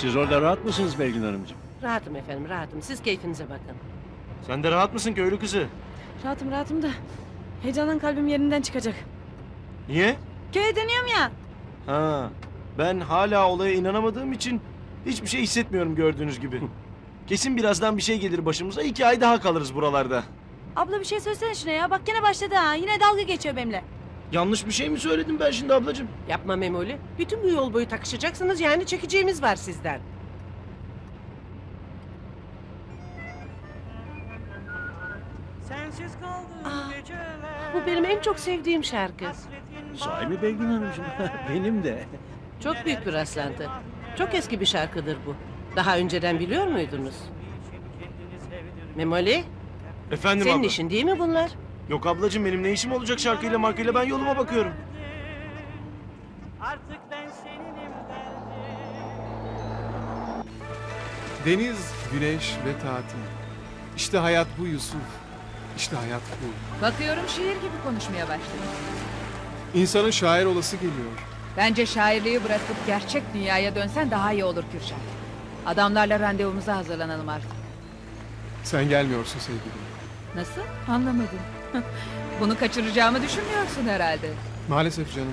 Siz orada rahat mısınız Belgin Hanımcığım? Rahatım efendim rahatım. Siz keyfinize bakın. Sen de rahat mısın köylü kızı? Rahatım rahatım da heyecandan kalbim yerinden çıkacak. Niye? Köye dönüyorum ya. Ha, ben hala olaya inanamadığım için hiçbir şey hissetmiyorum gördüğünüz gibi. Kesin birazdan bir şey gelir başımıza. iki ay daha kalırız buralarda. Abla bir şey söylesene şuna ya. Bak gene başladı ha. Yine dalga geçiyor benimle. Yanlış bir şey mi söyledim ben şimdi ablacığım? Yapma Memoli. Bütün bu yol boyu takışacaksınız yani çekeceğimiz var sizden. Sensiz kaldım Aa, geceler. Bu benim en çok sevdiğim şarkı. Hasretin Sahi mi Belgin Hanımcığım? Benim de. Çok büyük bir rastlantı. Çok eski bir şarkıdır bu. Daha önceden biliyor muydunuz? Memoli, Efendim senin abla. işin değil mi bunlar? Yok ablacığım benim ne işim olacak şarkıyla markayla ben yoluma bakıyorum. Artık ben seninim. Deniz, güneş ve tatil. İşte hayat bu Yusuf. İşte hayat bu. Bakıyorum şiir gibi konuşmaya başladın. İnsanın şair olası geliyor. Bence şairliği bırakıp gerçek dünyaya dönsen daha iyi olur Kürşat. Adamlarla randevumuza hazırlanalım artık. Sen gelmiyorsun sevgilim. Nasıl? Anlamadım. Bunu kaçıracağımı düşünmüyorsun herhalde. Maalesef canım.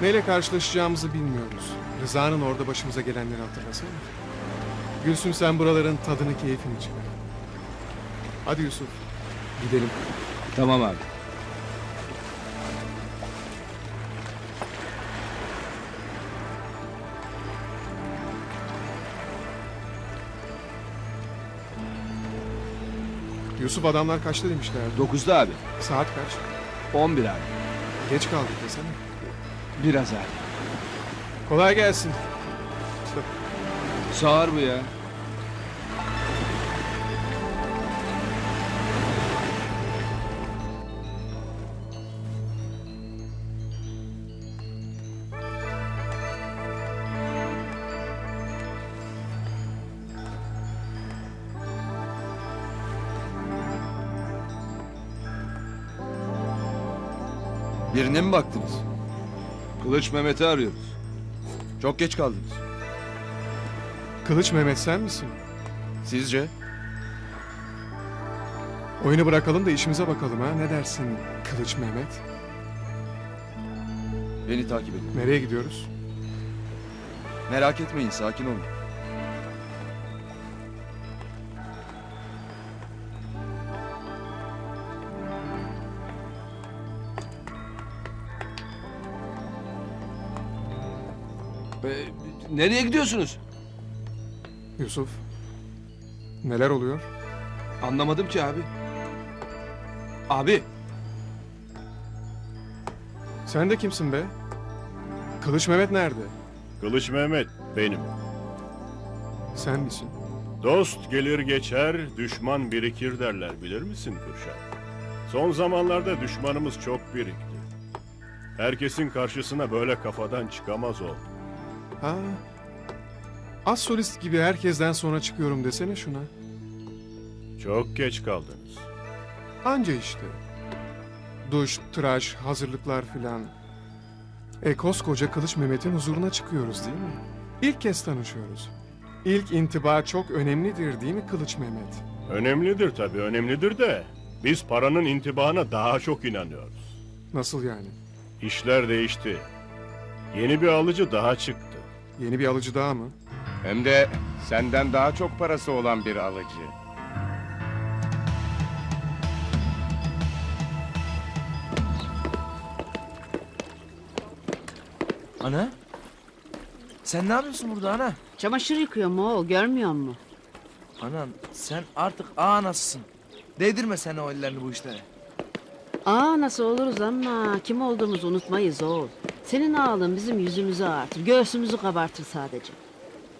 Neyle karşılaşacağımızı bilmiyoruz. Rıza'nın orada başımıza gelenleri hatırlasana. Gülsüm sen buraların tadını keyfini çıkar. Hadi Yusuf. Gidelim. Tamam abi. Yusuf adamlar kaçta demişler? 9'da abi. Saat kaç? 11 abi. Geç kaldık desene. Biraz abi. Kolay gelsin. Sağır bu ya. Birine mi baktınız? Kılıç Mehmet'i arıyoruz. Çok geç kaldınız. Kılıç Mehmet sen misin? Sizce? Oyunu bırakalım da işimize bakalım ha. Ne dersin Kılıç Mehmet? Beni takip edin. Nereye gidiyoruz? Merak etmeyin, sakin olun. Nereye gidiyorsunuz? Yusuf. Neler oluyor? Anlamadım ki abi. Abi. Sen de kimsin be? Kılıç Mehmet nerede? Kılıç Mehmet benim. Sen misin? Dost gelir geçer, düşman birikir derler bilir misin Kürşat? Son zamanlarda düşmanımız çok birikti. Herkesin karşısına böyle kafadan çıkamaz oldu. Ha. Az solist gibi herkesten sonra çıkıyorum desene şuna. Çok geç kaldınız. Anca işte. Duş, tıraş, hazırlıklar filan. E koskoca Kılıç Mehmet'in huzuruna çıkıyoruz değil mi? İlk kez tanışıyoruz. İlk intiba çok önemlidir değil mi Kılıç Mehmet? Önemlidir tabii önemlidir de biz paranın intibahına daha çok inanıyoruz. Nasıl yani? İşler değişti. Yeni bir alıcı daha çıktı. Yeni bir alıcı daha mı? Hem de senden daha çok parası olan bir alıcı. Ana? Sen ne yapıyorsun burada ana? Çamaşır yıkıyorum oğul görmüyor musun? Anan sen artık ağa anasısın. Değdirme sen o ellerini bu işlere. Aa nasıl oluruz ama kim olduğumuzu unutmayız oğul. Senin ağlın bizim yüzümüzü ağartır, göğsümüzü kabartır sadece.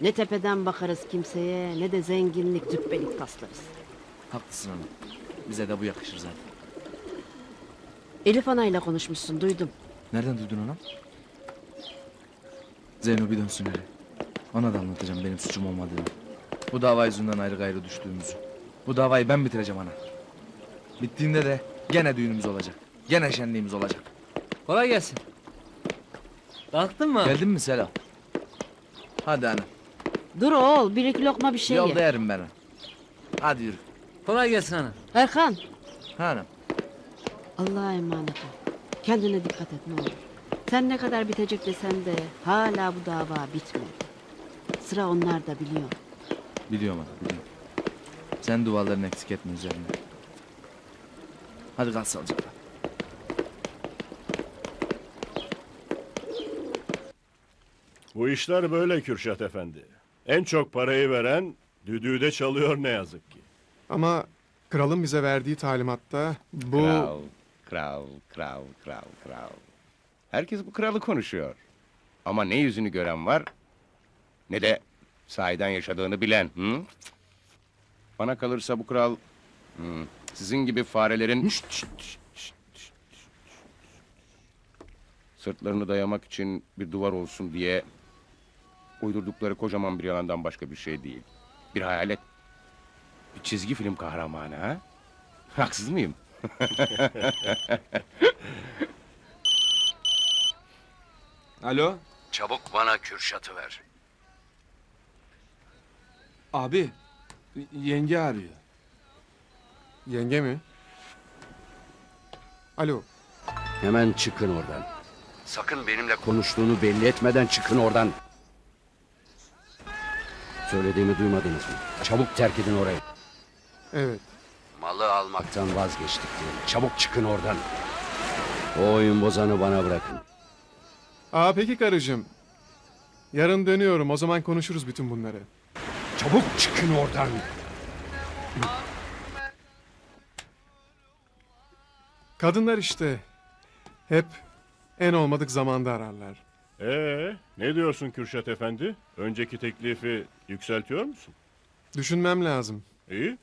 Ne tepeden bakarız kimseye ne de zenginlik züppelik taslarız. Haklısın ana. Bize de bu yakışır zaten. Elif anayla konuşmuşsun duydum. Nereden duydun anam? Zeyno bir dönsün hele. Ona da anlatacağım benim suçum olmadığını. Bu dava yüzünden ayrı gayrı düştüğümüzü. Bu davayı ben bitireceğim ana. Bittiğinde de gene düğünümüz olacak. Gene şenliğimiz olacak. Kolay gelsin. Kalktın mı? Geldin mi Selam? Hadi ana. Dur oğul bir iki lokma bir şey Yolda ye. yerim ben. Hadi yürü. Kolay gelsin ana. Erkan Hanım. Allah'a emanet ol. Kendine dikkat et ne olur. Sen ne kadar bitecek desen de hala bu dava bitmedi. Sıra onlar da biliyor. Biliyorum ana biliyorum. Sen dualarını eksik etme üzerine. Hadi kal sağlıcakla. Bu işler böyle Kürşat Efendi. En çok parayı veren düdüğü de çalıyor ne yazık ki. Ama kralın bize verdiği talimatta bu... Kral, kral, kral, kral, kral. Herkes bu kralı konuşuyor. Ama ne yüzünü gören var, ne de sahiden yaşadığını bilen. Hı? Bana kalırsa bu kral, hı, sizin gibi farelerin... Sırtlarını dayamak için bir duvar olsun diye uydurdukları kocaman bir yalandan başka bir şey değil. Bir hayalet. Bir çizgi film kahramanı ha? Haksız mıyım? Alo Çabuk bana Kürşat'ı ver. abi yenge arıyor. Yenge mi? Alo. Hemen çıkın oradan. Sakın benimle konuştuğunu belli etmeden çıkın oradan. Söylediğimi duymadınız mı? Çabuk terk edin orayı. Evet. Malı almaktan vazgeçtik diye. Çabuk çıkın oradan. O oyun bozanı bana bırakın. Aa peki karıcığım. Yarın dönüyorum o zaman konuşuruz bütün bunları. Çabuk çıkın oradan. Kadınlar işte. Hep en olmadık zamanda ararlar. Ee, ne diyorsun Kürşat Efendi? Önceki teklifi yükseltiyor musun? Düşünmem lazım. İyi.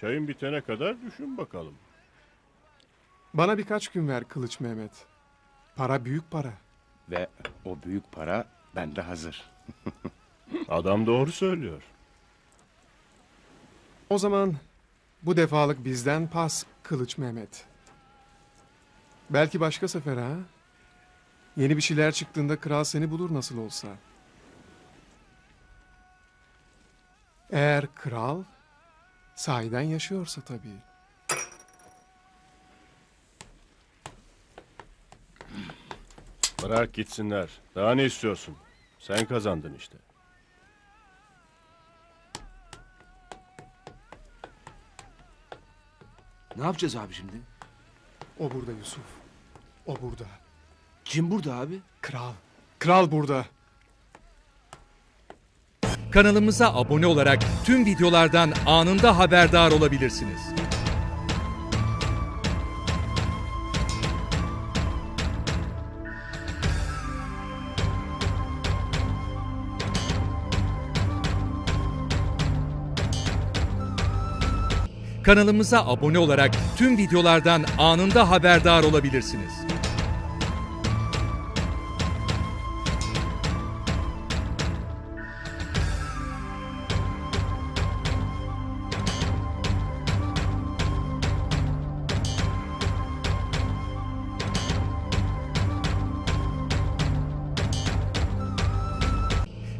Çayın bitene kadar düşün bakalım. Bana birkaç gün ver Kılıç Mehmet. Para büyük para. Ve o büyük para bende hazır. Adam doğru söylüyor. O zaman bu defalık bizden pas Kılıç Mehmet. Belki başka sefer ha? Yeni bir şeyler çıktığında kral seni bulur nasıl olsa. Eğer kral sahiden yaşıyorsa tabii. Bırak gitsinler. Daha ne istiyorsun? Sen kazandın işte. Ne yapacağız abi şimdi? O burada Yusuf. O burada. Kim burada abi? Kral. Kral burada. Kanalımıza abone olarak tüm videolardan anında haberdar olabilirsiniz. Kanalımıza abone olarak tüm videolardan anında haberdar olabilirsiniz.